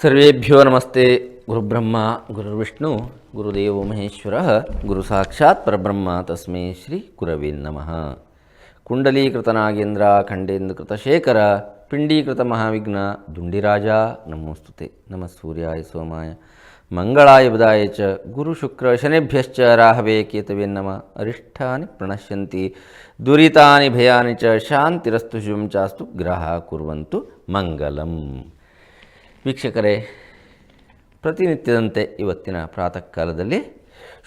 సర్వేభ్యో నమస్తే. గురుబ్రహ్మ గురుర్విష్ణు గురుదేవ మహేశ్వర గురు సాక్షాత్ పరబ్రహ్మ తస్మై శ్రీ గురవే నమ. కుండలీకృత నాగేంద్ర ఖండేంద్రకృత శేఖర పిండీకృత మహావిఘ్న దుండిరాజా నమోస్తుతే. నమ సూర్యాయ సోమాయ మంగళాయ బుధాయ చ గురు శుక్ర శనిభ్యశ్చ రాహవే కేతవే నమ. అరిష్టాని ప్రణశ్యంతి దురితాని భయాని చ శాంతిరస్తు శుభం చాస్తు గ్రహ కుర్వంతు మంగళం. ವೀಕ್ಷಕರೇ, ಪ್ರತಿನಿತ್ಯದಂತೆ ಇವತ್ತಿನ ಪ್ರಾತಃ ಕಾಲದಲ್ಲಿ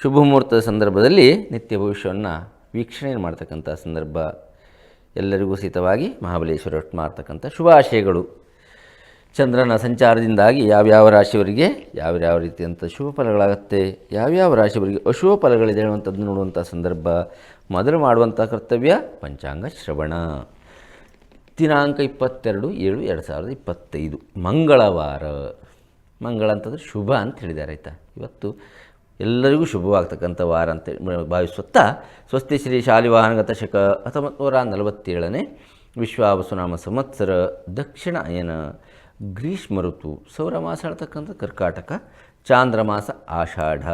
ಶುಭ ಮುಹೂರ್ತದ ಸಂದರ್ಭದಲ್ಲಿ ನಿತ್ಯ ಭವಿಷ್ಯವನ್ನು ವೀಕ್ಷಣೆ ಮಾಡ್ತಕ್ಕಂಥ ಸಂದರ್ಭ ಎಲ್ಲರಿಗೂ ಸಹಿತವಾಗಿ ಮಹಾಬಲೇಶ್ವರ ಮಾಡ್ತಕ್ಕಂಥ ಶುಭಾಶಯಗಳು ಚಂದ್ರನ ಸಂಚಾರದಿಂದಾಗಿ ಯಾವ್ಯಾವ ರಾಶಿಯವರಿಗೆ ಯಾವ್ಯಾವ ರೀತಿಯಂಥ ಶುಭ ಫಲಗಳಾಗುತ್ತೆ, ಯಾವ್ಯಾವ ರಾಶಿಯವರಿಗೆ ಅಶುಭ ಫಲಗಳಿದೆ ಅನ್ನುವಂಥದ್ದು ನೋಡುವಂಥ ಸಂದರ್ಭ, ಮೊದಲು ಮಾಡುವಂಥ ಕರ್ತವ್ಯ ಪಂಚಾಂಗ ಶ್ರವಣ. ದಿನಾಂಕ ಇಪ್ಪತ್ತೆರಡು ಏಳು ಎರಡು ಸಾವಿರದ ಇಪ್ಪತ್ತೈದು. ಮಂಗಳವಾರ. ಮಂಗಳ ಅಂತಂದರೆ ಶುಭ ಅಂತ ಹೇಳಿದ್ದಾರೆ, ಆಯಿತಾ? ಇವತ್ತು ಎಲ್ಲರಿಗೂ ಶುಭವಾಗ್ತಕ್ಕಂಥ ವಾರ ಅಂತ ಭಾವಿಸುತ್ತಾ, ಸ್ವಸ್ತಿ ಶ್ರೀ ಶಾಲಿವಾಹನಗತ ಶಕ ಹತ್ತೊಂಬತ್ತು ನೂರ ನಲವತ್ತೇಳನೇ ವಿಶ್ವಾವಸುನಾಮ ಸಂವತ್ಸರ ದಕ್ಷಿಣ ಅಯನ ಗ್ರೀಷ್ಮ ಋತು ಸೌರಮಾಸ ಹೇಳ್ತಕ್ಕಂಥ ಕರ್ಕಾಟಕ ಚಾಂದ್ರಮಾಸ ಆಷಾಢ,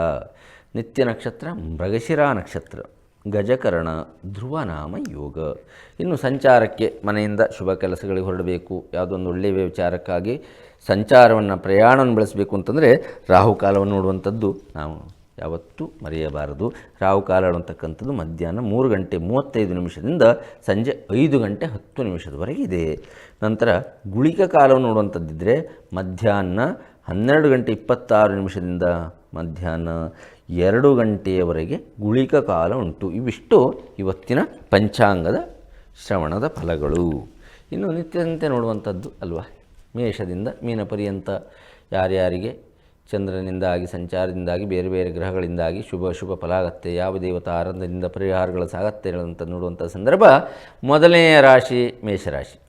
ನಿತ್ಯ ನಕ್ಷತ್ರ ಮೃಗಶಿರ ನಕ್ಷತ್ರ. ಗಜಕರ್ಣ ಧ್ರುವನಾಮ ಯೋಗ. ಇನ್ನು ಸಂಚಾರಕ್ಕೆ ಮನೆಯಿಂದ ಶುಭ ಕೆಲಸಗಳಿಗೆ ಹೊರಡಬೇಕು. ಯಾವುದೊಂದು ಒಳ್ಳೆಯ ವಿಚಾರಕ್ಕಾಗಿ ಸಂಚಾರವನ್ನು ಪ್ರಯಾಣವನ್ನು ಬೆಳೆಸಬೇಕು ಅಂತಂದರೆ ರಾಹುಕಾಲವನ್ನು ನೋಡುವಂಥದ್ದು ನಾವು ಯಾವತ್ತೂ ಮರೆಯಬಾರದು. ರಾಹುಕಾಲ ಅಂತಕ್ಕಂಥದ್ದು ಮಧ್ಯಾಹ್ನ ಮೂರು ಗಂಟೆ ಮೂವತ್ತೈದು ನಿಮಿಷದಿಂದ ಸಂಜೆ ಐದು ಗಂಟೆ ಹತ್ತು ನಿಮಿಷದವರೆಗೆ ಇದೆ. ನಂತರ ಗುಳಿಕ ಕಾಲವನ್ನು ನೋಡುವಂಥದ್ದಿದ್ದರೆ ಮಧ್ಯಾಹ್ನ ಹನ್ನೆರಡು ಗಂಟೆ ಇಪ್ಪತ್ತಾರು ನಿಮಿಷದಿಂದ ಮಧ್ಯಾಹ್ನ ಎರಡು ಗಂಟೆಯವರೆಗೆ ಗುಳಿಕ ಕಾಲ ಉಂಟು. ಇವಿಷ್ಟು ಇವತ್ತಿನ ಪಂಚಾಂಗದ ಶ್ರವಣದ ಫಲಗಳು. ಇನ್ನು ನಿತ್ಯದಂತೆ ನೋಡುವಂಥದ್ದು ಅಲ್ವಾ? ಮೇಷದಿಂದ ಮೀನ ಪರ್ಯಂತ ಯಾರ್ಯಾರಿಗೆ ಚಂದ್ರನಿಂದಾಗಿ, ಸಂಚಾರದಿಂದಾಗಿ, ಬೇರೆ ಬೇರೆ ಗ್ರಹಗಳಿಂದಾಗಿ ಶುಭ ಶುಭ ಫಲ ಆಗತ್ತೆ ಯಾವ ದೇವತಾ ಆರಂಭದಿಂದ ಪರಿಹಾರಗಳ ಅಂತ ನೋಡುವಂಥ ಸಂದರ್ಭ ಮೊದಲನೆಯ ರಾಶಿ ಮೇಷರಾಶಿ.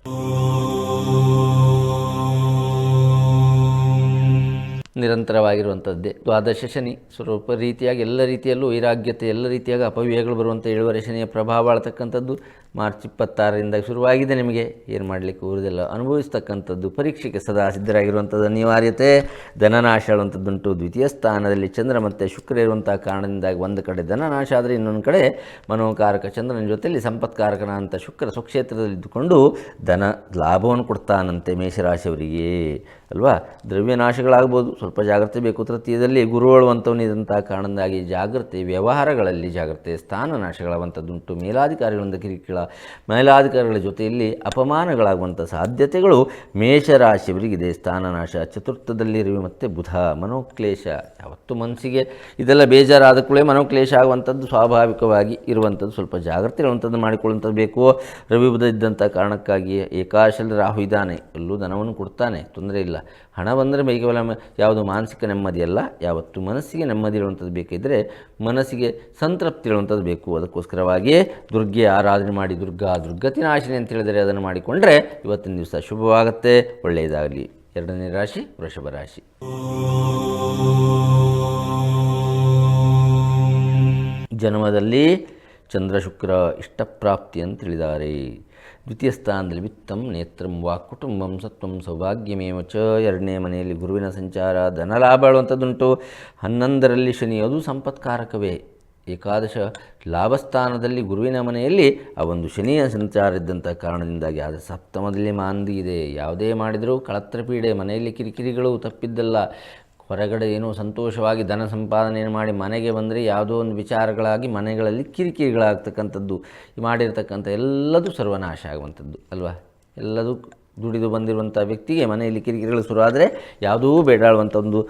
ನಿರಂತರವಾಗಿರುವಂಥದ್ದೇ. ದ್ವಾದಶ ಶನಿ ಸ್ವರೂಪ ರೀತಿಯಾಗಿ ಎಲ್ಲ ರೀತಿಯಲ್ಲೂ ವೈರಾಗ್ಯತೆ, ಎಲ್ಲ ರೀತಿಯಾಗಿ ಅಪವ್ಯಯಗಳು ಬರುವಂಥ ಏಳುವರೆ ಶನಿಯ ಪ್ರಭಾವ ಆಳ್ತಕ್ಕಂಥದ್ದು. ಮಾರ್ಚ್ ಇಪ್ಪತ್ತಾರರಿಂದ ಶುರುವಾಗಿದೆ. ನಿಮಗೆ ಏನು ಮಾಡಲಿಕ್ಕೆ ಊರದೆಲ್ಲ ಅನುಭವಿಸ್ತಕ್ಕಂಥದ್ದು, ಪರೀಕ್ಷೆಗೆ ಸದಾ ಸಿದ್ಧರಾಗಿರುವಂಥದ್ದು ಅನಿವಾರ್ಯತೆ. ಧನನಾಶ ಹೇಳುವಂಥದ್ದುಂಟು ದ್ವಿತೀಯ ಸ್ಥಾನದಲ್ಲಿ ಚಂದ್ರ ಮತ್ತು ಶುಕ್ರ ಇರುವಂಥ ಕಾರಣದಿಂದಾಗಿ ಒಂದು ಕಡೆ ಧನನಾಶ ಆದರೆ ಇನ್ನೊಂದು ಕಡೆ ಮನೋಕಾರಕ ಚಂದ್ರನ ಜೊತೆಯಲ್ಲಿ ಸಂಪತ್ಕಾರಕನ ಅಂತ ಶುಕ್ರ ಸ್ವಕ್ಷೇತ್ರದಲ್ಲಿ ಇದ್ದುಕೊಂಡು ಧನ ಲಾಭವನ್ನು ಕೊಡ್ತಾನಂತೆ ಮೇಷರಾಶಿಯವರಿಗೆ. ಅಲ್ವಾ? ದ್ರವ್ಯನಾಶಗಳಾಗ್ಬೋದು. ಸ್ವಲ್ಪ ಜಾಗ್ರತೆ ಬೇಕು. ತೃತೀಯದಲ್ಲಿ ಗುರುಗಳು ಕಾರಣದಾಗಿ ಕಾರಣದಿಂದಾಗಿ ಜಾಗ್ರತೆ ವ್ಯವಹಾರಗಳಲ್ಲಿ ಜಾಗ್ರತೆ ಸ್ಥಾನ ನಾಶಗಳಾಗುವಂಥದ್ದುಂಟು ಮೇಲಾಧಿಕಾರಿಗಳಿಂದ ಕಿರಿಕಿಳ ಮೇಲಾಧಿಕಾರಿಗಳ ಜೊತೆಯಲ್ಲಿ ಅಪಮಾನಗಳಾಗುವಂಥ ಸಾಧ್ಯತೆಗಳು ಮೇಷರಾಶಿಯವರಿಗಿದೆ. ಸ್ಥಾನನಾಶ ಚತುರ್ಥದಲ್ಲಿ ರವಿ ಮತ್ತು ಬುಧ. ಮನೋಕ್ಲೇಶ ಯಾವತ್ತು ಮನಸ್ಸಿಗೆ ಇದೆಲ್ಲ ಬೇಜಾರಾದ ಕೂಡಲೇ ಮನೋಕ್ಲೇಶ ಆಗುವಂಥದ್ದು ಸ್ವಾಭಾವಿಕವಾಗಿ ಇರುವಂಥದ್ದು. ಸ್ವಲ್ಪ ಜಾಗ್ರತೆ ಇರುವಂಥದ್ದು ಮಾಡಿಕೊಳ್ಳುವಂಥದ್ದು ಬೇಕು? ರವಿ ಬುಧ ಇದ್ದಂಥ ಕಾರಣಕ್ಕಾಗಿ ಏಕಾಶಲ್ಲಿ ರಾಹು ಇದ್ದಾನೆ. ಎಲ್ಲೂ ಧನವನ್ನು ಕೊಡ್ತಾನೆ. ತೊಂದರೆ ಇಲ್ಲ. ಹಣ ಬಂದರೆ ಕೇವಲ ಯಾವುದು ಮಾನಸಿಕ ನೆಮ್ಮದಿ ಅಲ್ಲ, ಯಾವತ್ತು ಮನಸ್ಸಿಗೆ ನೆಮ್ಮದಿ ಇರುವಂಥದ್ದು ಬೇಕಿದ್ದರೆ ಮನಸ್ಸಿಗೆ ಸಂತೃಪ್ತಿ ಇರುವಂಥದ್ದು ಬೇಕು. ಅದಕ್ಕೋಸ್ಕರವಾಗಿಯೇ ದುರ್ಗೆ ಆರಾಧನೆ ಮಾಡಿ, ದುರ್ಗಾ ದುರ್ಗತಿ ನಾಶಿನಿ ಅಂತ ಹೇಳಿದರೆ ಅದನ್ನು ಮಾಡಿಕೊಂಡ್ರೆ ಇವತ್ತಿನ ದಿವಸ ಶುಭವಾಗುತ್ತೆ, ಒಳ್ಳೆಯದಾಗಲಿ. ಎರಡನೇ ರಾಶಿ, ವೃಷಭ ರಾಶಿ. ಜನ್ಮದಲ್ಲಿ ಚಂದ್ರ ಶುಕ್ರ ಇಷ್ಟಪ್ರಾಪ್ತಿ ಅಂತ ತಿಳಿದಾರೆ ದ್ವಿತೀಯ ಸ್ಥಾನದಲ್ಲಿ ವಿತ್ತಂ ನೇತ್ರಂ ವಾ ಕುಟುಂಬಂ ಸತ್ವಂ ಸೌಭಾಗ್ಯಮೇವ ಚ ಎರಡನೇ ಮನೆಯಲ್ಲಿ ಗುರುವಿನ ಸಂಚಾರ, ಧನಲಾಭ ಹೇಳುವಂಥದ್ದುಂಟು ಹನ್ನೊಂದರಲ್ಲಿ ಶನಿ, ಅದು ಸಂಪತ್ಕಾರಕವೇ. ಏಕಾದಶ ಲಾಭಸ್ಥಾನದಲ್ಲಿ ಗುರುವಿನ ಮನೆಯಲ್ಲಿ ಆ ಒಂದು ಶನಿಯ ಸಂಚಾರ ಇದ್ದಂಥ ಕಾರಣದಿಂದಾಗಿ ಆದರೆ ಸಪ್ತಮದಲ್ಲಿ ಮಾಂದಿ ಇದೆ. ಯಾವುದೇ ಮಾಡಿದರೂ ಕಳತ್ರ ಪೀಡೆ, ಮನೆಯಲ್ಲಿ ಕಿರಿಕಿರಿಗಳು ತಪ್ಪಿದ್ದಲ್ಲ. ಹೊರಗಡೆ ಏನೋ ಸಂತೋಷವಾಗಿ ಧನ ಸಂಪಾದನೆಯನ್ನು ಮಾಡಿ ಮನೆಗೆ ಬಂದರೆ ಯಾವುದೋ ಒಂದು ವಿಚಾರಗಳಾಗಿ ಮನೆಗಳಲ್ಲಿ ಕಿರಿಕಿರಿಗಳಾಗ್ತಕ್ಕಂಥದ್ದು ಮಾಡಿರ್ತಕ್ಕಂಥ ಎಲ್ಲದೂ ಸರ್ವನಾಶ ಆಗುವಂಥದ್ದು, ಅಲ್ವಾ? ಎಲ್ಲದೂ ದುಡಿದು ಬಂದಿರುವಂಥ ವ್ಯಕ್ತಿಗೆ ಮನೆಯಲ್ಲಿ ಕಿರಿಕಿರಿಗಳು ಶುರುವಾದರೆ ಯಾವುದೂ ಬೇಡಾಳುವಂಥ ಒಂದು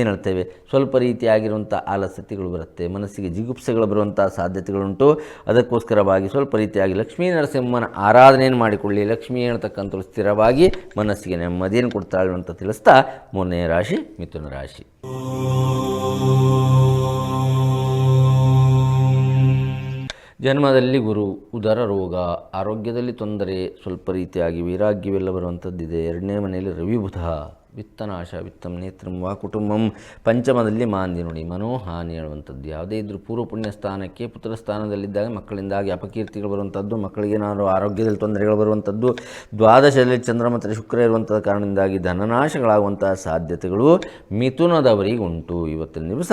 ಏನು ಹೇಳ್ತೇವೆ, ಸ್ವಲ್ಪ ರೀತಿಯಾಗಿರುವಂಥ ಆಲಸ್ಯತೆಗಳು ಬರುತ್ತೆ, ಮನಸ್ಸಿಗೆ ಜಿಗುಪ್ಸೆಗಳು ಬರುವಂಥ ಸಾಧ್ಯತೆಗಳುಂಟು. ಅದಕ್ಕೋಸ್ಕರವಾಗಿ ಸ್ವಲ್ಪ ರೀತಿಯಾಗಿ ಲಕ್ಷ್ಮೀ ನರಸಿಂಹನ ಆರಾಧನೆಯನ್ನು ಮಾಡಿಕೊಳ್ಳಿ. ಲಕ್ಷ್ಮೀ ಹೇಳ್ತಕ್ಕಂಥವ್ರು ಸ್ಥಿರವಾಗಿ ಮನಸ್ಸಿಗೆ ನೆಮ್ಮದಿಯನ್ನು ಕೊಡ್ತಾಳು ಅಂತ ತಿಳಿಸ್ತಾ, ಮೂರನೇ ರಾಶಿ ಮಿಥುನ ರಾಶಿ. ಜನ್ಮದಲ್ಲಿ ಗುರು ಉದರ ರೋಗ ಆರೋಗ್ಯದಲ್ಲಿ ತೊಂದರೆ ಸ್ವಲ್ಪ ರೀತಿಯಾಗಿ ವೈರಾಗ್ಯವೆಲ್ಲ ಬರುವಂಥದ್ದಿದೆ. ಎರಡನೇ ಮನೆಯಲ್ಲಿ ರವಿ ಬುಧ ವಿತ್ತನಾಶ, ವಿತ್ತಂ ನೇತ್ರಂ ವಾ ಕುಟುಂಬಂ. ಪಂಚಮದಲ್ಲಿ ಮಾಂದಿ ನೋಡಿ, ಮನೋಹಾನಿ ಹೇಳುವಂಥದ್ದು ಯಾವುದೇ ಇದ್ದರೂ ಪೂರ್ವ ಪುಣ್ಯ ಸ್ಥಾನಕ್ಕೆ, ಪುತ್ರ ಸ್ಥಾನದಲ್ಲಿದ್ದಾಗ ಮಕ್ಕಳಿಂದಾಗಿ ಅಪಕೀರ್ತಿಗಳು ಬರುವಂಥದ್ದು, ಮಕ್ಕಳಿಗೆ ಏನಾದರೂ ಆರೋಗ್ಯದಲ್ಲಿ ತೊಂದರೆಗಳು ಬರುವಂಥದ್ದು, ದ್ವಾದಶದಲ್ಲಿ ಚಂದ್ರ ಮತ್ತು ಶುಕ್ರ ಇರುವಂಥ ಕಾರಣದಿಂದಾಗಿ ಧನನಾಶಗಳಾಗುವಂತಹ ಸಾಧ್ಯತೆಗಳು ಮಿಥುನದವರಿಗೆ ಉಂಟು ಇವತ್ತಿನ ದಿವಸ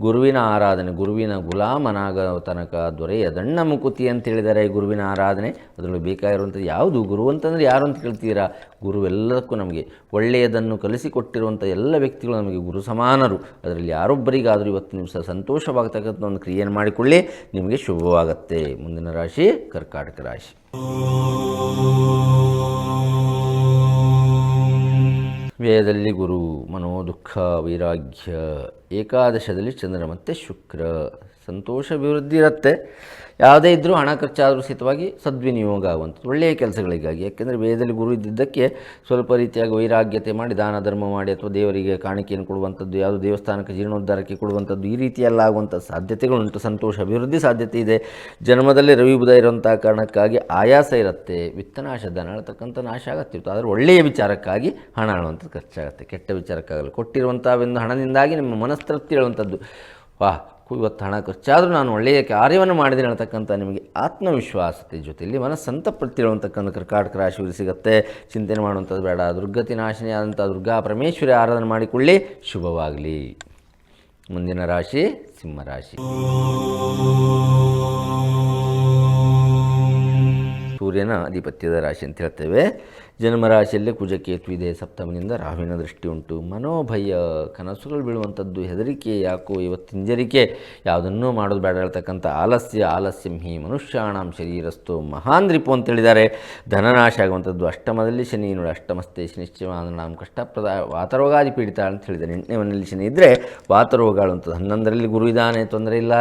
ಗುರುವಿನ ಆರಾಧನೆ, ಗುರುವಿನ ಗುಲಾಮನಾಗ ತನಕ ದೊರೆಯ ದಣ್ಣ ಮುಕುತಿ ಅಂತ ಹೇಳಿದ್ದಾರೆ ಗುರುವಿನ ಆರಾಧನೆ. ಅದರಲ್ಲಿ ಬೇಕಾಗಿರುವಂಥದ್ದು ಯಾವುದು? ಗುರು ಅಂತಂದರೆ ಯಾರು ಅಂತ ಕೇಳ್ತೀರಾ? ಗುರು ಎಲ್ಲದಕ್ಕೂ ನಮಗೆ ಒಳ್ಳೆಯದನ್ನು ಕಲಿಸಿಕೊಟ್ಟಿರುವಂಥ ಎಲ್ಲ ವ್ಯಕ್ತಿಗಳು ನಮಗೆ ಗುರು ಸಮಾನರು. ಅದರಲ್ಲಿ ಯಾರೊಬ್ಬರಿಗಾದರೂ ಇವತ್ತು ನಿಮಿಷ ಸಂತೋಷವಾಗತಕ್ಕಂಥ ಒಂದು ಕ್ರಿಯೆಯನ್ನು ಮಾಡಿಕೊಳ್ಳಿ, ನಿಮಗೆ ಶುಭವಾಗತ್ತೆ. ಮುಂದಿನ ರಾಶಿ ಕರ್ಕಾಟಕ ರಾಶಿ. ವ್ಯಯದಲ್ಲಿ ಗುರು ಮನೋ ದುಃಖ ವೈರಾಗ್ಯ, ಏಕಾದಶದಲ್ಲಿ ಚಂದ್ರ ಮತ್ತು ಶುಕ್ರ. ಸಂತೋಷ ಅಭಿವೃದ್ಧಿ ಇರುತ್ತೆ ಯಾವುದೇ ಇದ್ದರೂ ಹಣ ಖರ್ಚಾದರೂ ಸಹಿತವಾಗಿ ಸದ್ವಿನಿಯೋಗ ಆಗುವಂಥದ್ದು. ಒಳ್ಳೆಯ ಕೆಲಸಗಳಿಗಾಗಿ. ಯಾಕೆಂದರೆ ವೇದದಲ್ಲಿ ಗುರು ಇದ್ದಿದ್ದಕ್ಕೆ ಸ್ವಲ್ಪ ರೀತಿಯಾಗಿ ವೈರಾಗ್ಯತೆ ಮಾಡಿ, ದಾನ ಧರ್ಮ ಮಾಡಿ ಅಥವಾ ದೇವರಿಗೆ ಕಾಣಿಕೆಯನ್ನು ಕೊಡುವಂಥದ್ದು, ಯಾವುದು ದೇವಸ್ಥಾನಕ್ಕೆ ಜೀರ್ಣೋದ್ಧಾರಕ್ಕೆ ಕೊಡುವಂಥದ್ದು, ಈ ರೀತಿಯೆಲ್ಲ ಆಗುವಂಥ ಸಾಧ್ಯತೆಗಳುಂಟು. ಸಂತೋಷ, ಅಭಿವೃದ್ಧಿ ಸಾಧ್ಯತೆ ಇದೆ. ಜನ್ಮದಲ್ಲಿ ರವಿ ಬುಧ ಇರುವಂಥ ಕಾರಣಕ್ಕಾಗಿ ಆಯಾಸ ಇರುತ್ತೆ. ವಿತ್ತನಾಶ ಧನ ಹೇಳ್ತಕ್ಕಂಥ ನಾಶ ಆಗತ್ತಿತ್ತು ಆದರೆ ಒಳ್ಳೆಯ ವಿಚಾರಕ್ಕಾಗಿ ಹಣ ಹೇಳುವಂಥದ್ದು ಖರ್ಚಾಗುತ್ತೆ. ಕೆಟ್ಟ ವಿಚಾರಕ್ಕಾಗಲ್ಲ. ಕೊಟ್ಟಿರುವಂಥ ಒಂದು ಹಣದಿಂದಾಗಿ ನಿಮ್ಮ ಮನಸ್ತೃಪ್ತಿ ಹೇಳುವಂಥದ್ದು. ವಾಹ್ ಇವತ್ತು ಹಣ ಖರ್ಚಾದರೂ ನಾನು ಒಳ್ಳೆಯ ಕಾರ್ಯವನ್ನು ಮಾಡಿದೆ ಅನ್ನತಕ್ಕಂಥ ನಿಮಗೆ ಆತ್ಮವಿಶ್ವಾಸತೆ ಜೊತೆಯಲ್ಲಿ ಮನಸ್ಸಂತಪ್ರತಿ ಹೇಳುವಂತಕ್ಕಂಥ ಕರ್ಕಾಟಕ ರಾಶಿಯವರು ಸಿಗುತ್ತೆ. ಚಿಂತನೆ ಮಾಡುವಂಥದ್ದು ಬೇಡ. ದುರ್ಗತಿ ನಾಶಿನಿ ಆದಂಥ ದುರ್ಗಾ ಪರಮೇಶ್ವರಿ ಆರಾಧನೆ ಮಾಡಿಕೊಳ್ಳಿ. ಶುಭವಾಗಲಿ. ಮುಂದಿನ ರಾಶಿ ಸಿಂಹರಾಶಿ ಸೂರ್ಯನ ಅಧಿಪತ್ಯದ ರಾಶಿ ಅಂತ ಹೇಳ್ತೇವೆ. ಜನ್ಮರಾಶಿಯಲ್ಲಿ ಕುಜಕೇತು ಇದೆ. ಸಪ್ತಮನಿಂದ ರಾಹುವಿನ ದೃಷ್ಟಿ ಉಂಟು. ಮನೋಭಯ, ಕನಸುಗಳು ಬೀಳುವಂಥದ್ದು, ಹೆದರಿಕೆ, ಯಾಕೋ ಇವತ್ತು ಹಿಂಜರಿಕೆ ಯಾವುದನ್ನೂ ಮಾಡೋದು ಬೇಡ ಹೇಳ್ತಕ್ಕಂಥ ಆಲಸ್ಯ, ಆಲಸ್ಯಂ ಹಿ ಮನುಷ್ಯಾಣಾಂ ಶರೀರಸ್ತು ಮಹಾನ್ ರಿಪು ಅಂತ ಹೇಳಿದ್ದಾರೆ. ಧನನಾಶ ಆಗುವಂಥದ್ದು ಅಷ್ಟಮದಲ್ಲಿ ಶನಿ, ನೋಡಿ ಅಷ್ಟಮಸ್ತೆ ನಾವು ಕಷ್ಟಪ್ರದ ವಾತರೋಗಾದಿ ಪೀಡಿತ ಅಂತ ಹೇಳಿದ್ದಾರೆ. ಎಂಟನೇ ಮನೆಯಲ್ಲಿ ಶನಿ ಇದ್ದರೆ ವಾತರೋಗಗಳು ಅಂತ ಹನ್ನೊಂದರಲ್ಲಿ ಗುರು ಇದ್ದಾನೆ, ತೊಂದರೆ ಇಲ್ಲ.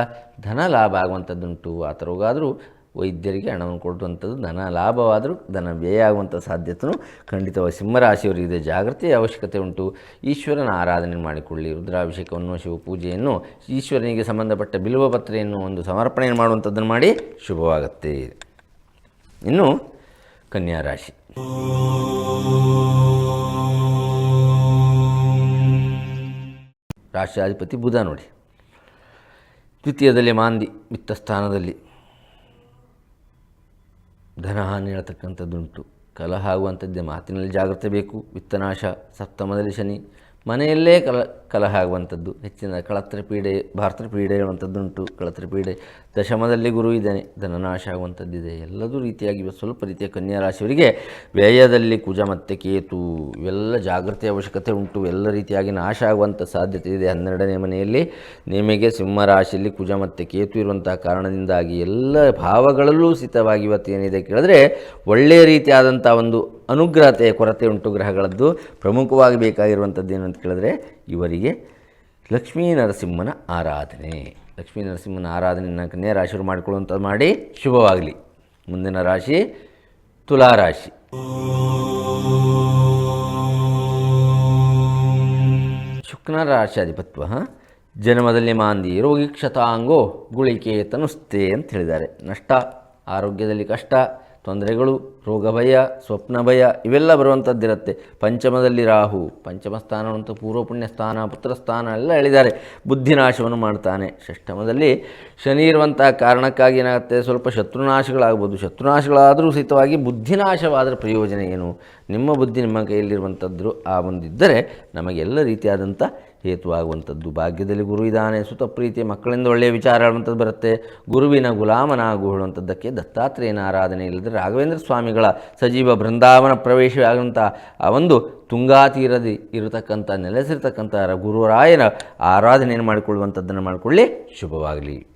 ಧನ ಲಾಭ ಆಗುವಂಥದ್ದುಂಟು. ವಾತರೋಗ ಆದರೂ ವೈದ್ಯರಿಗೆ ಹಣವನ್ನು ಕೊಡುವಂಥದ್ದು ಧನ ಲಾಭವಾದರೂ ಧನ ವ್ಯಯ ಆಗುವಂಥ ಸಾಧ್ಯತೆಯೂ ಖಂಡಿತವಾಗಿ ಸಿಂಹರಾಶಿಯವರಿಗಿದೆ ಜಾಗೃತಿಯ ಅವಶ್ಯಕತೆ ಉಂಟು. ಈಶ್ವರನ ಆರಾಧನೆ ಮಾಡಿಕೊಳ್ಳಿ. ರುದ್ರಾಭಿಷೇಕವನ್ನು, ಶಿವಪೂಜೆಯನ್ನು, ಈಶ್ವರನಿಗೆ ಸಂಬಂಧಪಟ್ಟ ಬಿಲ್ವ ಪತ್ರೆಯನ್ನು ಒಂದು ಸಮರ್ಪಣೆಯನ್ನು ಮಾಡುವಂಥದ್ದನ್ನು ಮಾಡಿ ಶುಭವಾಗುತ್ತೆ. ಇನ್ನು ಕನ್ಯಾ ರಾಶಿ. ರಾಶಿಯಾಧಿಪತಿ ಬುಧ ನೋಡಿ. ದ್ವಿತೀಯದಲ್ಲಿ ಮಾಂದಿ, ಮಿತ್ತ ಸ್ಥಾನದಲ್ಲಿ ಧನಹಾನಿ ಹೇಳ್ತಕ್ಕಂಥದ್ದುಂಟು. ಕಲಹ ಆಗುವಂಥದ್ದೇ ಮಾತಿನಲ್ಲಿ ಜಾಗ್ರತೆ ಬೇಕು. ವಿತ್ತನಾಶ ಸಪ್ತಮದಲ್ಲಿ ಶನಿ. ಮನೆಯಲ್ಲೇ ಕಲ ಕಲಹ ಆಗುವಂಥದ್ದು ಹೆಚ್ಚಿನ ಕಳತ್ರ ಪೀಡೆ ಭಾರತ ಪೀಡೆ ಹೇಳುವಂಥದ್ದುಂಟು ಕಳತ್ರ ಪೀಡೆ ದಶಮದಲ್ಲಿ ಗುರು ಇದ್ದಾನೆ ಧನನಾಶ ಆಗುವಂಥದ್ದಿದೆ. ಎಲ್ಲದೂ ರೀತಿಯಾಗಿ ಸ್ವಲ್ಪ ರೀತಿಯ ಕನ್ಯಾ ರಾಶಿಯವರಿಗೆ ವ್ಯಯದಲ್ಲಿ ಕುಜ ಮತ್ತು ಕೇತು, ಇವೆಲ್ಲ ಜಾಗೃತಿ ಅವಶ್ಯಕತೆ ಉಂಟು. ಎಲ್ಲ ರೀತಿಯಾಗಿ ನಾಶ ಆಗುವಂಥ ಸಾಧ್ಯತೆ ಇದೆ. ಹನ್ನೆರಡನೇ ಮನೆಯಲ್ಲಿ ನಿಮಗೆ ಸಿಂಹರಾಶಿಯಲ್ಲಿ ಕುಜ ಮತ್ತು ಕೇತು ಇರುವಂಥ ಕಾರಣದಿಂದಾಗಿ ಎಲ್ಲ ಭಾವಗಳಲ್ಲೂ ಸ್ಥಿತವಾಗಿ ಇವತ್ತು ಏನಿದೆ ಕೇಳಿದ್ರೆ ಒಳ್ಳೆಯ ರೀತಿಯಾದಂಥ ಒಂದು ಅನುಗ್ರಹತೆಯ ಕೊರತೆ ಉಂಟು ಗ್ರಹಗಳದ್ದು. ಪ್ರಮುಖವಾಗಿ ಬೇಕಾಗಿರುವಂಥದ್ದು ಏನು ಅಂತ ಕೇಳಿದ್ರೆ ಇವರಿಗೆ ಲಕ್ಷ್ಮೀ ನರಸಿಂಹನ ಆರಾಧನೆ. ಲಕ್ಷ್ಮೀ ನರಸಿಂಹನ ಆರಾಧನೆ ನಾಲ್ಕನೇ ರಾಶಿಯವರು ಮಾಡಿಕೊಳ್ಳುವಂಥದ್ದು ಮಾಡಿ ಶುಭವಾಗಲಿ. ಮುಂದಿನ ರಾಶಿ ತುಲಾರಾಶಿ ಶುಕ್ರನ ರಾಶಾಧಿಪತ್ವ ಜನ್ಮದಲ್ಲಿ ಮಾಂದಿ ರೋಗಿ ಕ್ಷತಾಂಗೋ ಗುಳಿಕೆ ತನುಸ್ತೆ ಅಂತ ಹೇಳಿದ್ದಾರೆ. ನಷ್ಟ, ಆರೋಗ್ಯದಲ್ಲಿ ಕಷ್ಟ ತೊಂದರೆಗಳು, ರೋಗ ಭಯ, ಸ್ವಪ್ನ ಭಯ, ಇವೆಲ್ಲ ಬರುವಂಥದ್ದಿರುತ್ತೆ. ಪಂಚಮದಲ್ಲಿ ರಾಹು, ಪಂಚಮ ಸ್ಥಾನ ಅಂತ ಪೂರ್ವ ಪುಣ್ಯ ಸ್ಥಾನ, ಪುತ್ರ ಸ್ಥಾನ ಎಲ್ಲ ಹೇಳಿದ್ದಾರೆ ಬುದ್ಧಿನಾಶವನ್ನು ಮಾಡ್ತಾನೆ. ಷಷ್ಠಮದಲ್ಲಿ ಶನಿ ಇರುವಂಥ ಕಾರಣಕ್ಕಾಗಿ ಏನಾಗುತ್ತೆ? ಸ್ವಲ್ಪ ಶತ್ರುನಾಶಗಳಾಗ್ಬೋದು. ಶತ್ರುನಾಶಗಳಾದರೂ ಸಹಿತವಾಗಿ ಬುದ್ಧಿನಾಶವಾದರೆ ಪ್ರಯೋಜನ ಏನು? ನಿಮ್ಮ ಬುದ್ಧಿ ನಿಮ್ಮ ಕೈಯಲ್ಲಿರುವಂಥದ್ದು ಆ ಒಂದಿದ್ದರೆ ನಮಗೆಲ್ಲ ರೀತಿಯಾದಂಥ ಹೇತುವಾಗುವಂಥದ್ದು. ಭಾಗ್ಯದಲ್ಲಿ ಗುರು ಇದ್ದಾನೆ, ಸುತ ಪ್ರೀತಿ ಮಕ್ಕಳಿಂದ ಒಳ್ಳೆಯ ವಿಚಾರ ಹೇಳುವಂಥದ್ದು ಬರುತ್ತೆ. ಗುರುವಿನ ಗುಲಾಮನಾಗು ಹೇಳುವಂಥದ್ದಕ್ಕೆ ದತ್ತಾತ್ರೇಯನ ಆರಾಧನೆ ಇಲ್ಲದೆ ರಾಘವೇಂದ್ರ ಸ್ವಾಮಿಗಳ ಸಜೀವ ಬೃಂದಾವನ ಪ್ರವೇಶವಾಗುವಂಥ ಆ ಒಂದು ತುಂಗಾ ತೀರದಿ ಇರತಕ್ಕಂಥ, ನೆಲೆಸಿರ್ತಕ್ಕಂಥ ಗುರುರಾಯನ ಆರಾಧನೆಯನ್ನು ಮಾಡಿಕೊಳ್ಳುವಂಥದ್ದನ್ನು ಮಾಡಿಕೊಳ್ಳಿ. ಶುಭವಾಗಲಿ.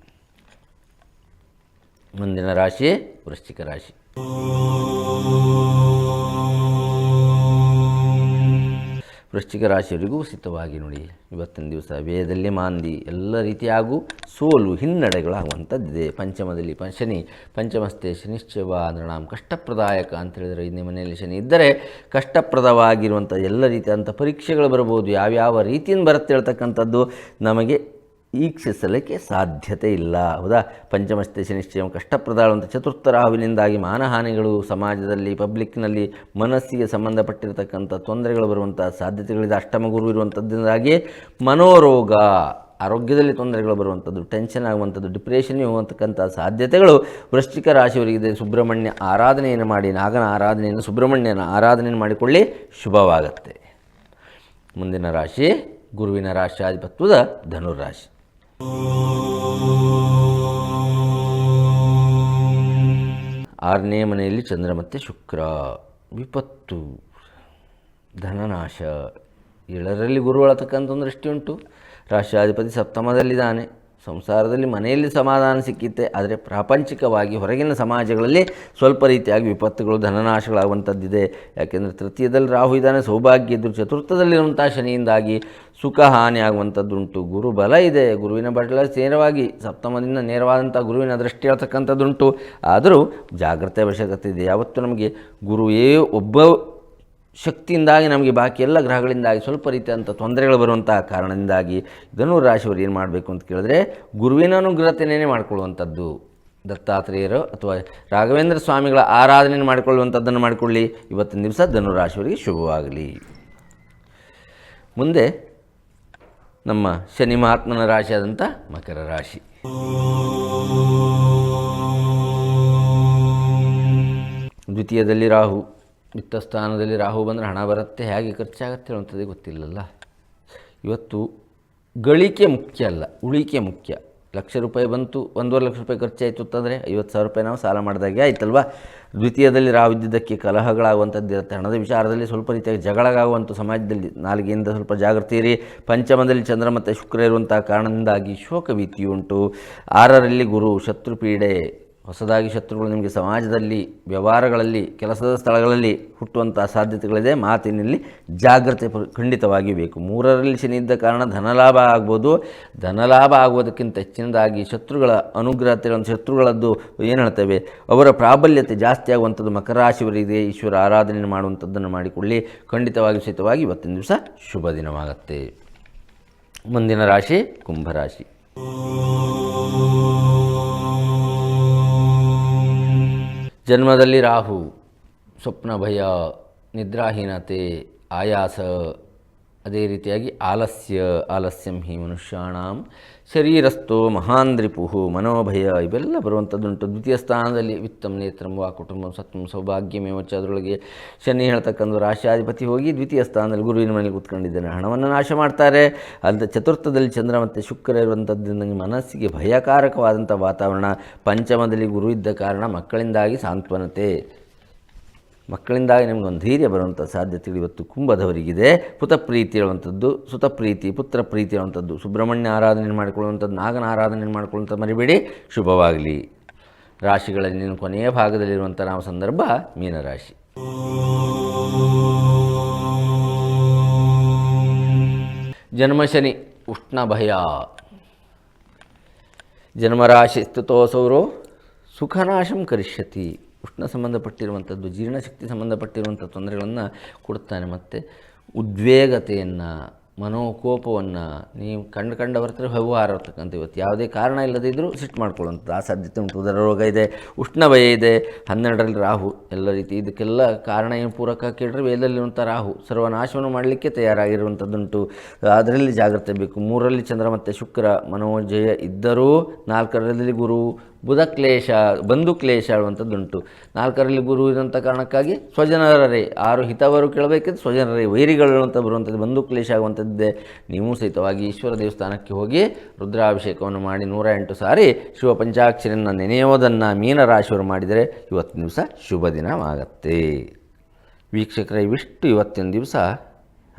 ಮುಂದಿನ ರಾಶಿ ವೃಶ್ಚಿಕ ರಾಶಿ. ವೃಶ್ಚಿಕ ರಾಶಿಯವರಿಗೂ ಉಚಿತವಾಗಿ ನೋಡಿ. ಇವತ್ತಿನ ದಿವಸ ವೇದದಲ್ಲಿ ಮಾಂದಿ ಎಲ್ಲ ರೀತಿಯಾಗೂ ಸೋಲು ಹಿನ್ನಡೆಗಳಾಗುವಂಥದ್ದಿದೆ. ಪಂಚಮದಲ್ಲಿ ಪ, ಶನಿ ಪಂಚಮಸ್ತೆ ಶನಿಶ್ಚವ ನಾಮ ಕಷ್ಟಪ್ರದಾಯಕ ಅಂತ ಹೇಳಿದರೆ ಐದನೇ ಮನೆಯಲ್ಲಿ ಶನಿ ಇದ್ದರೆ ಕಷ್ಟಪ್ರದವಾಗಿರುವಂಥ ಎಲ್ಲ ರೀತಿಯಾದಂಥ ಪರೀಕ್ಷೆಗಳು ಬರ್ಬೋದು ಯಾವ್ಯಾವ ರೀತಿಯಿಂದ ಬರುತ್ತೆ ಹೇಳ್ತಕ್ಕಂಥದ್ದು ನಮಗೆ ಈಕ್ಷಿಸಲಿಕ್ಕೆ ಸಾಧ್ಯತೆ ಇಲ್ಲ. ಹೌದಾ? ಪಂಚಮಸ್ತೆ ನಿಶ್ಚಯ ಕಷ್ಟಪ್ರದಾಳುವಂಥ ಚತುರ್ಥ ರಾಹುವಿನಿಂದಾಗಿ ಮಾನಹಾನಿಗಳು ಸಮಾಜದಲ್ಲಿ, ಪಬ್ಲಿಕ್ನಲ್ಲಿ ಮನಸ್ಸಿಗೆ ಸಂಬಂಧಪಟ್ಟಿರತಕ್ಕಂಥ ತೊಂದರೆಗಳು ಬರುವಂಥ ಸಾಧ್ಯತೆಗಳಿದೆ. ಅಷ್ಟಮ ಗುರು ಇರುವಂಥದ್ದರಿಂದಾಗಿ ಮನೋರೋಗ, ಆರೋಗ್ಯದಲ್ಲಿ ತೊಂದರೆಗಳು ಬರುವಂಥದ್ದು ಟೆನ್ಷನ್ ಆಗುವಂಥದ್ದು ಡಿಪ್ರೆಷನ್ ಹೋಗುವಂತಕ್ಕಂಥ ಸಾಧ್ಯತೆಗಳು ವೃಶ್ಚಿಕ ರಾಶಿಯವರಿಗಿದೆ. ಸುಬ್ರಹ್ಮಣ್ಯ ಆರಾಧನೆಯನ್ನು ಮಾಡಿ, ನಾಗನ ಆರಾಧನೆಯನ್ನು, ಸುಬ್ರಹ್ಮಣ್ಯನ ಆರಾಧನೆಯನ್ನು ಮಾಡಿಕೊಳ್ಳಿ. ಶುಭವಾಗತ್ತೆ. ಮುಂದಿನ ರಾಶಿ ಗುರುವಿನ ರಾಶಿಯಾಧಿಪತ್ವದ ಧನುರಾಶಿ ಆರನೇ ಮನೆಯಲ್ಲಿ ಚಂದ್ರ ಮತ್ತು ಶುಕ್ರ. ವಿಪತ್ತು. ಧನನಾಶ. ಏಳರಲ್ಲಿ ಗುರುಗಳತಕ್ಕಂಥ ಒಂದು ದೃಷ್ಟಿ ಉಂಟು ರಾಷ್ಟ್ರಾಧಿಪತಿ ಸಪ್ತಮದಲ್ಲಿದ್ದಾನೆ. ಸಂಸಾರದಲ್ಲಿ ಮನೆಯಲ್ಲಿ ಸಮಾಧಾನ ಸಿಕ್ಕಿತ್ತೆ, ಆದರೆ ಪ್ರಾಪಂಚಿಕವಾಗಿ ಹೊರಗಿನ ಸಮಾಜಗಳಲ್ಲಿ ಸ್ವಲ್ಪ ರೀತಿಯಾಗಿ ವಿಪತ್ತುಗಳು, ಧನನಾಶಗಳಾಗುವಂಥದ್ದಿದೆ. ಯಾಕೆಂದರೆ ತೃತೀಯದಲ್ಲಿ ರಾಹು ಇದ್ದಾನೆ, ಸೌಭಾಗ್ಯ ಇದ್ದರು ಚತುರ್ಥದಲ್ಲಿರುವಂಥ ಶನಿಯಿಂದಾಗಿ ಸುಖ, ಹಾನಿ ಆಗುವಂಥದ್ದುಂಟು. ಗುರು ಬಲ ಇದೆ, ಗುರುವಿನ ಬಟ್ಟಲ ನೇರವಾಗಿ, ಸಪ್ತಮದಿಂದ ನೇರವಾದಂಥ ಗುರುವಿನ ದೃಷ್ಟಿ ಹೇಳ್ತಕ್ಕಂಥದ್ದುಂಟು. ಆದರೂ ಜಾಗ್ರತೆ ಅವಶ್ಯಕತೆ ಇದೆ. ಯಾವತ್ತೂ ನಮಗೆ ಗುರುವೇ ಒಬ್ಬ ಶಕ್ತಿಯಿಂದಾಗಿ ನಮಗೆ ಬಾಕಿ ಎಲ್ಲ ಗ್ರಹಗಳಿಂದಾಗಿ ಸ್ವಲ್ಪ ರೀತಿಯಂಥ ತೊಂದರೆಗಳು ಬರುವಂಥ ಕಾರಣದಿಂದಾಗಿ ಇದನ್ನು ರಾಶಿಯವರು ಏನು ಮಾಡಬೇಕು ಅಂತ ಕೇಳಿದ್ರೆ ಗುರುವಿನ ಅನುಗ್ರಹತೆಯೇ ಮಾಡಿಕೊಳ್ಳುವಂಥದ್ದು. ದತ್ತಾತ್ರೇಯರು ಅಥವಾ ರಾಘವೇಂದ್ರ ಸ್ವಾಮಿಗಳ ಆರಾಧನೆ ಮಾಡಿಕೊಳ್ಳುವಂಥದ್ದನ್ನು ಮಾಡಿಕೊಳ್ಳಿ. ಇವತ್ತಿನ ದಿವಸ ಧನುರಾಶಿಯವರಿಗೆ ಶುಭವಾಗಲಿ. ಮುಂದೆ ನಮ್ಮ ಶನಿ ಮಹಾತ್ಮನ ರಾಶಿಯಾದಂಥ ಮಕರ ರಾಶಿ. ದ್ವಿತೀಯದಲ್ಲಿ ರಾಹು. ವಿತ್ತ ಸ್ಥಾನದಲ್ಲಿ ರಾಹು ಬಂದರೆ ಹಣ ಬರುತ್ತೆ, ಹೇಗೆ ಖರ್ಚಾಗತ್ತೆ ಹೇಳುವಂಥದ್ದೇ ಗೊತ್ತಿಲ್ಲಲ್ಲ. ಇವತ್ತು ಗಳಿಕೆ ಮುಖ್ಯ ಅಲ್ಲ, ಉಳಿಕೆ ಮುಖ್ಯ. ಲಕ್ಷ ರೂಪಾಯಿ ಬಂತು, ಒಂದೂವರೆ ಲಕ್ಷ ರೂಪಾಯಿ ಖರ್ಚಾಯಿತು ಅಂತಂದರೆ ಐವತ್ತು ಸಾವಿರ ರೂಪಾಯಿ ನಾವು ಸಾಲ ಮಾಡಿದಾಗೆ ಆಯ್ತಲ್ವಾ? ದ್ವಿತೀಯದಲ್ಲಿ ರಾಹು ಇದ್ದಿದ್ದಕ್ಕೆ ಕಲಹಗಳಾಗುವಂಥದ್ದು ಇರುತ್ತೆ. ಹಣದ ವಿಚಾರದಲ್ಲಿ ಸ್ವಲ್ಪ ರೀತಿಯಾಗಿ ಜಗಳಾಗುವಂಥ ಸಮಾಜದಲ್ಲಿ ನಾಲ್ಗೆಯಿಂದ ಸ್ವಲ್ಪ ಜಾಗೃತಿ ಇರಿ. ಪಂಚಮದಲ್ಲಿ ಚಂದ್ರ ಮತ್ತು ಶುಕ್ರ ಇರುವಂಥ ಕಾರಣದಿಂದಾಗಿ ಶೋಕ ಭೀತಿಯುಂಟು ಆರರಲ್ಲಿ ಗುರು ಶತ್ರು ಪೀಡೆ ಹೊಸದಾಗಿ ಶತ್ರುಗಳು ನಿಮಗೆ ಸಮಾಜದಲ್ಲಿ, ವ್ಯವಹಾರಗಳಲ್ಲಿ, ಕೆಲಸದ ಸ್ಥಳಗಳಲ್ಲಿ ಹುಟ್ಟುವಂಥ ಸಾಧ್ಯತೆಗಳಿದೆ. ಮಾತಿನಲ್ಲಿ ಜಾಗ್ರತೆ ಖಂಡಿತವಾಗಿ ಬೇಕು. ಮೂರರಲ್ಲಿ ಶನಿ ಇದ್ದ ಕಾರಣ ಧನಲಾಭ ಆಗ್ಬೋದು. ಧನಲಾಭ ಆಗುವುದಕ್ಕಿಂತ ಹೆಚ್ಚಿನದಾಗಿ ಶತ್ರುಗಳ ಅನುಗ್ರಹತೆಗಳನ್ನು ಶತ್ರುಗಳದ್ದು ಏನು ಹೇಳ್ತೇವೆ? ಅವರ ಪ್ರಾಬಲ್ಯತೆ ಜಾಸ್ತಿ ಆಗುವಂಥದ್ದು ಮಕರ ರಾಶಿಯವರಿಗೆ ಈಶ್ವರ ಆರಾಧನೆ ಮಾಡುವಂಥದ್ದನ್ನು ಮಾಡಿಕೊಳ್ಳಿ. ಖಂಡಿತವಾಗಿ ಸಹಿತವಾಗಿ ಇವತ್ತಿನ ದಿವಸ ಶುಭ ದಿನವಾಗುತ್ತೆ. ಮುಂದಿನ ರಾಶಿ ಕುಂಭರಾಶಿ ಜನ್ಮದಲ್ಲಿ ರಾಹು ಸ್ವಪ್ನ ಭಯ ನಿದ್ರಾಹೀನತೆ ಆಯಾಸ ಅದೇ ರೀತಿಯಾಗಿ ಆಲಸ್ಯ ಆಲಸ್ಯಂ ಹಿ ಮನುಷ್ಯಾಣಂ. ಶರೀರಸ್ಥೋ ಮಹಾಂದ್ರಿಪುಹು ಮನೋಭಯ, ಇವೆಲ್ಲ ಬರುವಂಥದ್ದುಂಟು. ದ್ವಿತೀಯ ಸ್ಥಾನದಲ್ಲಿ ವಿತ್ತಂ ವಾ ಕುಟುಂಬಂ ಸತ್ವಂ ಸೌಭಾಗ್ಯಮೇವಚ್ಚ ಅದರೊಳಗೆ ಶನಿ ಹೇಳ್ತಕ್ಕಂಥ ರಾಶಿಯಾಧಿಪತಿ ಹೋಗಿ ದ್ವಿತೀಯ ಸ್ಥಾನದಲ್ಲಿ ಗುರುವಿನ ಮನೆಗೆ ಕೂತ್ಕೊಂಡಿದ್ದಾನೆ. ಹಣವನ್ನು ನಾಶ ಮಾಡ್ತಾರೆ. ಅಲ್ಲದೆ ಚತುರ್ಥದಲ್ಲಿ ಚಂದ್ರ ಮತ್ತು ಶುಕ್ರ ಇರುವಂಥದ್ದಿಂದ ಮನಸ್ಸಿಗೆ ಭಯಕಾರಕವಾದಂಥ ವಾತಾವರಣ, ಪಂಚಮದಲ್ಲಿ ಗುರು ಇದ್ದ ಕಾರಣ ಮಕ್ಕಳಿಂದಾಗಿ ಸಾಂತ್ವನತೆ. ಮಕ್ಕಳಿಂದಾಗಿ ನಿಮಗೊಂದು ಧೈರ್ಯ ಬರುವಂಥ ಸಾಧ್ಯತೆಗಳು ಇವತ್ತು ಕುಂಭದವರಿಗಿದೆ ಪುತಪ್ರೀತಿ ಹೇಳುವಂಥದ್ದು ಸುತಪ್ರೀತಿ ಪುತ್ರ ಪ್ರೀತಿ ಹೇಳುವಂಥದ್ದು ಸುಬ್ರಹ್ಮಣ್ಯ ಆರಾಧನೆ ಮಾಡಿಕೊಳ್ಳುವಂಥದ್ದು, ನಾಗನ ಆರಾಧನೆ ಮಾಡಿಕೊಳ್ಳುವಂಥದ್ದು ಮರಿಬೇಡಿ. ಶುಭವಾಗಲಿ. ರಾಶಿಗಳಲ್ಲಿ ಕೊನೆಯ ಭಾಗದಲ್ಲಿರುವಂಥ ನಾವು ಸಂದರ್ಭ ಮೀನರಾಶಿ. ಜನ್ಮಶನಿ ಉಷ್ಣ ಭಯ ಜನ್ಮರಾಶಿ ಸ್ತುತೋಸೌರೋ ಸುಖನಾಶಂ ಕರಿಷ್ಯತಿ. ಉಷ್ಣ ಸಂಬಂಧಪಟ್ಟಿರುವಂಥದ್ದು ಜೀರ್ಣಶಕ್ತಿ ಸಂಬಂಧಪಟ್ಟಿರುವಂಥ ತೊಂದರೆಗಳನ್ನು ಕೊಡ್ತಾನೆ ಮತ್ತು ಉದ್ವೇಗತೆಯನ್ನು, ಮನೋಕೋಪವನ್ನು ನೀವು ಕಂಡು ಕಂಡು ಬರ್ತಾರೆ ವ್ಯವಹಾರ ಇರ್ತಕ್ಕಂಥ ಇವತ್ತು. ಯಾವುದೇ ಕಾರಣ ಇಲ್ಲದಿದ್ದರೂ ಸಿಟ್ ಸಿಟ್ಟು ಮಾಡ್ಕೊಳ್ಳುವಂಥದ್ದು. ಆ ಸಾಧ್ಯತೆ ಉಂಟು. ಉದರ ರೋಗ ಇದೆ, ಉಷ್ಣ ಭಯ ಇದೆ. ಹನ್ನೆರಡರಲ್ಲಿ ರಾಹು ಎಲ್ಲ ರೀತಿ. ಇದಕ್ಕೆಲ್ಲ ಕಾರಣ ಏನು ಪೂರಕ ಕೇಳಿದ್ರೆ ವೇದಲ್ಲಿರುವಂಥ ರಾಹು. ಸರ್ವನಾಶವನ್ನು ಮಾಡಲಿಕ್ಕೆ ತಯಾರಾಗಿರುವಂಥದ್ದುಂಟು. ಅದರಲ್ಲಿ ಜಾಗ್ರತೆ ಬೇಕು. ಮೂರರಲ್ಲಿ ಚಂದ್ರ ಮತ್ತು ಶುಕ್ರ ಮನೋಜಯ ಇದ್ದರೂ ನಾಲ್ಕರಲ್ಲಿ ಗುರು ಬುಧ ಕ್ಲೇಶ ಬಂಧು ಕ್ಲೇಶ ಹೇಳುವಂಥದ್ದುಂಟು ನಾಲ್ಕರಲ್ಲಿ ಗುರು ಇರುವಂಥ ಕಾರಣಕ್ಕಾಗಿ ಸ್ವಜನರೇ ಆರು ಹಿತವರು ಕೇಳಬೇಕಿದ್ರೆ ಸ್ವಜನರೇ ವೈರಿಗಳು ಅಂತ ಬರುವಂಥದ್ದು, ಬಂಧು ಕ್ಲೇಶ ಆಗುವಂಥದ್ದೇ. ನೀವು ಸಹಿತವಾಗಿ ಈಶ್ವರ ದೇವಸ್ಥಾನಕ್ಕೆ ಹೋಗಿ ರುದ್ರಾಭಿಷೇಕವನ್ನು ಮಾಡಿ ನೂರ ಎಂಟು ಸಾರಿ ಶಿವ ಪಂಚಾಕ್ಷರಿಯನ್ನು ನೆನೆಯೋದನ್ನು ಮೀನರಾಶಿಯವರು ಮಾಡಿದರೆ ಇವತ್ತಿನ ದಿವಸ ಶುಭ ದಿನವಾಗತ್ತೆ. ವೀಕ್ಷಕರ, ಇವಿಷ್ಟು ಇವತ್ತಿನ ದಿವಸ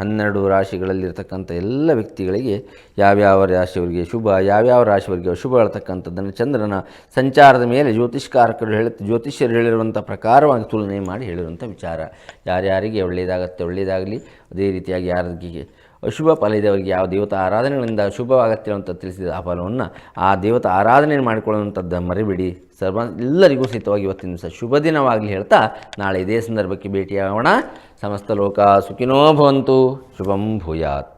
ಹನ್ನೆರಡು ರಾಶಿಗಳಲ್ಲಿರ್ತಕ್ಕಂಥ ಎಲ್ಲ ವ್ಯಕ್ತಿಗಳಿಗೆ ಯಾವ್ಯಾವ ರಾಶಿಯವರಿಗೆ ಶುಭ, ಯಾವ್ಯಾವ ರಾಶಿಯವರಿಗೆ ಅಶುಭ ಹೇಳ್ತಕ್ಕಂಥದ್ದನ್ನು ಚಂದ್ರನ ಸಂಚಾರದ ಮೇಲೆ ಜ್ಯೋತಿಷ್ಕಾರಕರು ಹೇಳಿ, ಜ್ಯೋತಿಷ್ಯರು ಹೇಳಿರುವಂಥ ಪ್ರಕಾರವಾಗಿ ತುಲನೆ ಮಾಡಿ ಹೇಳಿರುವಂಥ ವಿಚಾರ. ಯಾರ್ಯಾರಿಗೆ ಒಳ್ಳೆಯದಾಗತ್ತೆ, ಒಳ್ಳೆಯದಾಗಲಿ, ಅದೇ ರೀತಿಯಾಗಿ ಯಾರಿಗೆ ಅಶುಭ ಫಲ ಇದೆ, ಅವರಿಗೆ ಯಾವ ದೇವತಾ ಆರಾಧನೆಗಳಿಂದ ಶುಭವಾಗತ್ತೆ ಅಂತ ತಿಳಿಸಿದ ಆ ಫಲವನ್ನು ಆ ದೇವತಾ ಆರಾಧನೆ ಮಾಡಿಕೊಳ್ಳುವಂಥದ್ದು ಮರಿಬೇಡಿ. ಸರ್ವ ಎಲ್ಲರಿಗೂ ಸಹಿತವಾಗಿ ಇವತ್ತಿನ ದಿವಸ ಶುಭ ದಿನವಾಗಲಿ ಹೇಳ್ತಾ ನಾಳೆ ಇದೇ ಸಂದರ್ಭಕ್ಕೆ ಭೇಟಿಯಾಗೋಣ. ಸಮಸ್ತ ಲೋಕ ಸುಖಿನೋ ಭವಂತು. ಶುಭಂ ಭೂಯಾತ್.